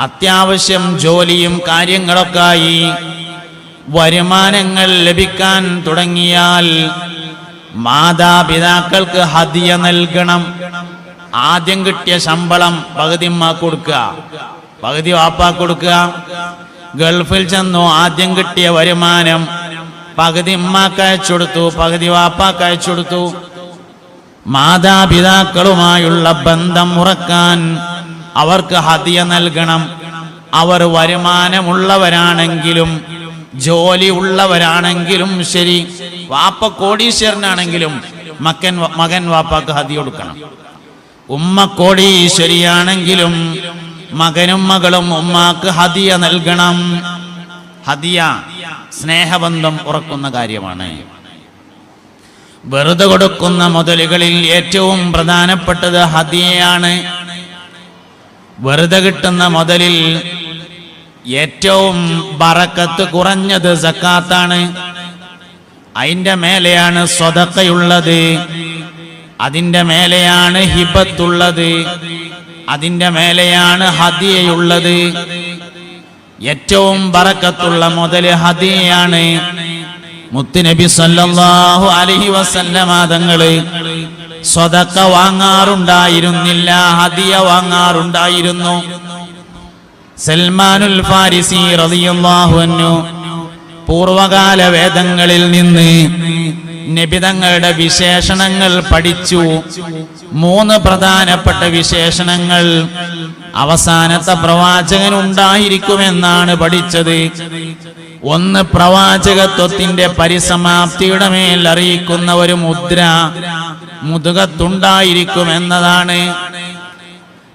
അത്യാവശ്യം ജോലിയും കാര്യങ്ങളൊക്കെ ആയി വരുമാനങ്ങൾ ലഭിക്കാൻ തുടങ്ങിയാൽ മാതാപിതാക്കൾക്ക് ഹദിയ നൽകണം. ആദ്യം കിട്ടിയ ശമ്പളം പകുതി കൊടുക്കുക. പകുതി വാപ്പ കൊടുക്കുക. ഗൾഫിൽ ചെന്നു ആദ്യം കിട്ടിയ വരുമാനം പകുതി ഉമ്മാക്ക് പകുതി വാപ്പാക്ക് അയച്ചു മാതാപിതാക്കളുമായുള്ള ബന്ധം ഉറക്കാൻ അവർക്ക് ഹതിയ നൽകണം. അവർ വരുമാനമുള്ളവരാണെങ്കിലും ജോലി ഉള്ളവരാണെങ്കിലും ശരി. വാപ്പ കോടീശ്വരനാണെങ്കിലും മക്കൻ മകൻ വാപ്പാക്ക് ഹതി കൊടുക്കണം. ഉമ്മ കോടീശ്വരിയാണെങ്കിലും മകനും മകളും ഉമ്മാക്ക് ഹതിയ നൽകണം. ഹതിയ സ്നേഹബന്ധം ഉറക്കുന്ന കാര്യമാണ്. വെറുതെ കൊടുക്കുന്ന മുതലുകളിൽ ഏറ്റവും പ്രധാനപ്പെട്ടത് ഹദിയയാണ്. വെറുതെ കിട്ടുന്ന മുതലിൽ ഏറ്റവും ബറക്കത്ത് കുറഞ്ഞത് സക്കാത്താണ്. അതിന്റെ മേലെയാണ് സ്വതക്കയുള്ളത്. അതിന്റെ മേലെയാണ് ഹിബത്തുള്ളത്. അതിന്റെ മേലെയാണ് ഹദിയയുള്ളത്. ഏറ്റവും ബറക്കത്തുള്ള മുതൽ ഹദിയയാണ്. മുത്തുനബി സല്ലാഹു അലഹി വസല്ലമ തങ്ങൾ സ്വതക്ക വാങ്ങാറുണ്ടായിരുന്നില്ല ഹദിയ വാങ്ങാറുണ്ടായിരുന്നു. സൽമാനുൽ ഫാരിസി അൻഹു പൂർവകാല വേദങ്ങളിൽ നിന്ന് നിബിതങ്ങളുടെ വിശേഷണങ്ങൾ പഠിച്ചു. മൂന്ന് പ്രധാനപ്പെട്ട വിശേഷണങ്ങൾ അവസാനത്തെ പ്രവാചകൻ ഉണ്ടായിരിക്കുമെന്നാണ് പഠിച്ചത്. ഒന്ന് പ്രവാചകത്വത്തിന്റെ പരിസമാപ്തിയുടെ മേൽ അറിയിക്കുന്ന ഒരു മുദ്ര. മുതുകത്തുണ്ടായിരിക്കുമെന്നതാണ്.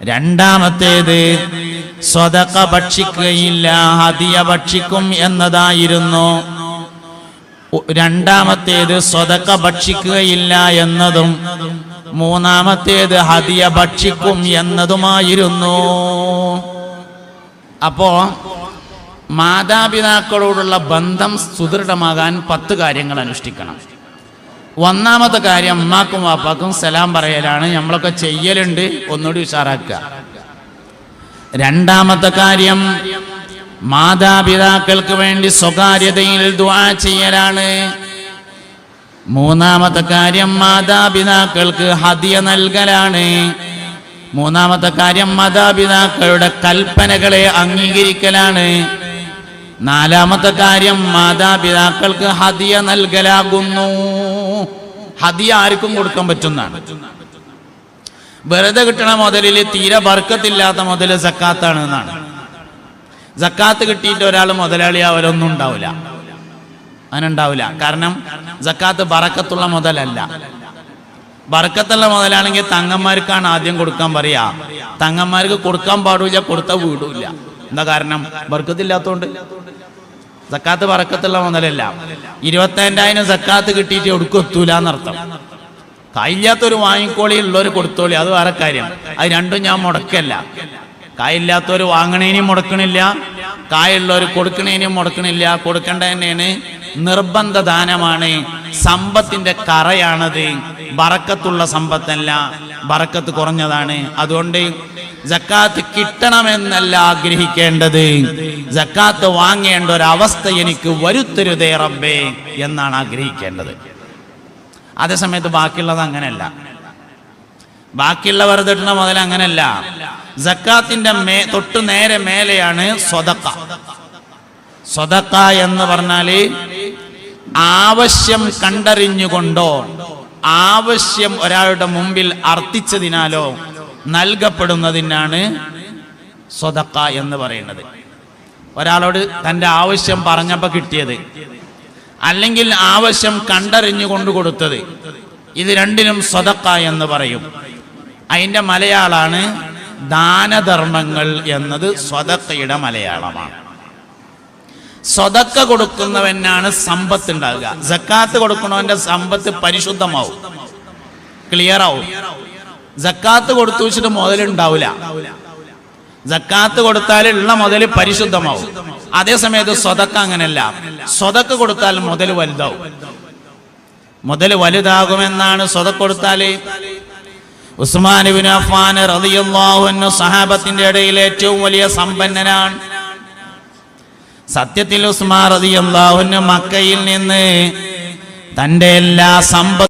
രണ്ടാമത്തേത് സ്വതക്ക ഭക്ഷിക്കുകയില്ല ഹതിയ ഭക്ഷിക്കും എന്നതായിരുന്നു. രണ്ടാമത്തേത് സ്വതക്ക ഭക്ഷിക്കുകയില്ല എന്നതും മൂന്നാമത്തേത് ഹതിയ ഭക്ഷിക്കും എന്നതുമായിരുന്നു. അപ്പോ മാതാപിതാക്കളോടുള്ള ബന്ധം സുദൃഢമാകാൻ പത്ത് കാര്യങ്ങൾ അനുഷ്ഠിക്കണം. ഒന്നാമത്തെ കാര്യം അമ്മാക്കും വാപ്പാക്കും സലാം പറയലാണ്. നമ്മളൊക്കെ ചെയ്യലുണ്ട്. ഒന്നുകൂടി ഉഷാറാക്കുക. രണ്ടാമത്തെ കാര്യം മാതാപിതാക്കൾക്ക് വേണ്ടി സ്വകാര്യതയിൽ ദ്വാ ചെയ്യലാണ്. മൂന്നാമത്തെ കാര്യം മാതാപിതാക്കൾക്ക് ഹദിയ നൽകലാണ്. മൂന്നാമത്തെ കാര്യം മാതാപിതാക്കളുടെ കൽപ്പനകളെ അംഗീകരിക്കലാണ്. നാലാമത്തെ കാര്യം മാതാപിതാക്കൾക്ക് ഹദിയ നൽകലാകുന്നു. ഹദിയ ആർക്കും കൊടുക്കാൻ പറ്റുന്നതാണ്. വെറുതെ കിട്ടണ മുതലിൽ തീരെ വർക്കത്തില്ലാത്ത മുതൽ സക്കാത്താണ് എന്നാണ് സക്കാത്ത് കിട്ടിയിട്ട് ഒരാൾ മുതലാളി അവരൊന്നും ഉണ്ടാവില്ല. അതിനുണ്ടാവില്ല കാരണം സക്കാത്ത് ബറക്കത്തുള്ള മുതലല്ല. ബറക്കത്തുള്ള മുതലാണെങ്കിൽ തങ്ങന്മാർക്കാണ് ആദ്യം കൊടുക്കാൻ പറയാ. തങ്ങന്മാർക്ക് കൊടുക്കാൻ പാടില്ല കൊടുത്ത വീടില്ല. എന്താ കാരണം? ബർക്കത്തില്ലാത്തോണ്ട് സക്കാത്ത് പറക്കത്തുള്ള മുതലല്ല. ഇരുപത്തേണ്ടായിരം സക്കാത്ത് കിട്ടിയിട്ട് ഒടുക്കും എത്തൂല എന്നർത്ഥം കായില്ലാത്തൊരു വാങ്ങിക്കോളി ഉള്ളവർ കൊടുത്തോളി അത് വേറെ കാര്യം. അത് രണ്ടും ഞാൻ മുടക്കല്ല. കായില്ലാത്തവർ വാങ്ങണേനും മുടക്കണില്ല. കായുള്ളവർ കൊടുക്കണേനും മുടക്കണില്ല. കൊടുക്കേണ്ട തന്നെയാണ് നിർബന്ധ ദാനമാണ് സമ്പത്തിന്റെ കറയാണത്. ബറക്കത്തുള്ള സമ്പത്തല്ല ബറക്കത്ത് കുറഞ്ഞതാണ്. അതുകൊണ്ട് ജക്കാത്ത് കിട്ടണമെന്നല്ല ആഗ്രഹിക്കേണ്ടത്. ജക്കാത്ത് വാങ്ങേണ്ട ഒരു അവസ്ഥ എനിക്ക് വരുത്തരുതേ റബ്ബേ എന്നാണ് ആഗ്രഹിക്കേണ്ടത്. അതേസമയത്ത് ബാക്കിയുള്ളത് അങ്ങനെയല്ല. ബാക്കിയുള്ളവർ തട്ടുന്ന മുതൽ അങ്ങനെയല്ല. ജക്കാത്തിന്റെ മേ തൊട്ട് നേരെ മേലെയാണ് സ്വതക്ക സ്വതക്ക എന്ന് പറഞ്ഞാൽ ആവശ്യം കണ്ടറിഞ്ഞുകൊണ്ടോ ആവശ്യം ഒരാളുടെ മുമ്പിൽ അർത്ഥിച്ചതിനാലോ നൽകപ്പെടുന്നതിനാണ് സ്വതക്ക എന്ന് പറയുന്നത്. ഒരാളോട് തന്റെ ആവശ്യം പറഞ്ഞപ്പോൾ കിട്ടിയത്. അല്ലെങ്കിൽ ആവശ്യം കണ്ടറിഞ്ഞുകൊണ്ട് കൊടുത്തത്. ഇത് രണ്ടിനും സ്വതക്ക എന്ന് പറയും. അതിന്റെ മലയാളാണ് ദാനധർമ്മങ്ങൾ എന്നത് സ്വതക്കയുടെ മലയാളമാണ്. സ്വതക്ക കൊടുക്കുന്നവനാണ് സമ്പത്ത് ഉണ്ടാകുക ജക്കാത്ത് കൊടുക്കുന്നവന്റെ സമ്പത്ത് പരിശുദ്ധമാവും. ക്ലിയർ ആവും. ജക്കാത്ത് കൊടുത്തു വെച്ചിട്ട് മുതലുണ്ടാവില്ല. ജക്കാത്ത് കൊടുത്താൽ ഉള്ള മുതൽ പരിശുദ്ധമാവും. അതേസമയത്ത് സ്വതക്ക അങ്ങനെയല്ല സ്വതക്ക കൊടുത്താൽ മുതൽ വലുതാവും. മുതൽ വലുതാകുമെന്നാണ് സ്വതക്ക കൊടുത്താൽ ഉസ്മാൻ ബിൻ അഫ്ഫാൻ റളിയല്ലാഹു അൻഹു സഹാബത്തിന്റെ ഇടയിൽ ഏറ്റവും വലിയ സമ്പന്നനാണ്. സത്യത്തിൽ ഉസ്മാൻ റളിയല്ലാഹു അൻഹു മക്കയിൽ നിന്ന് തന്റെ എല്ലാ സമ്പത്ത്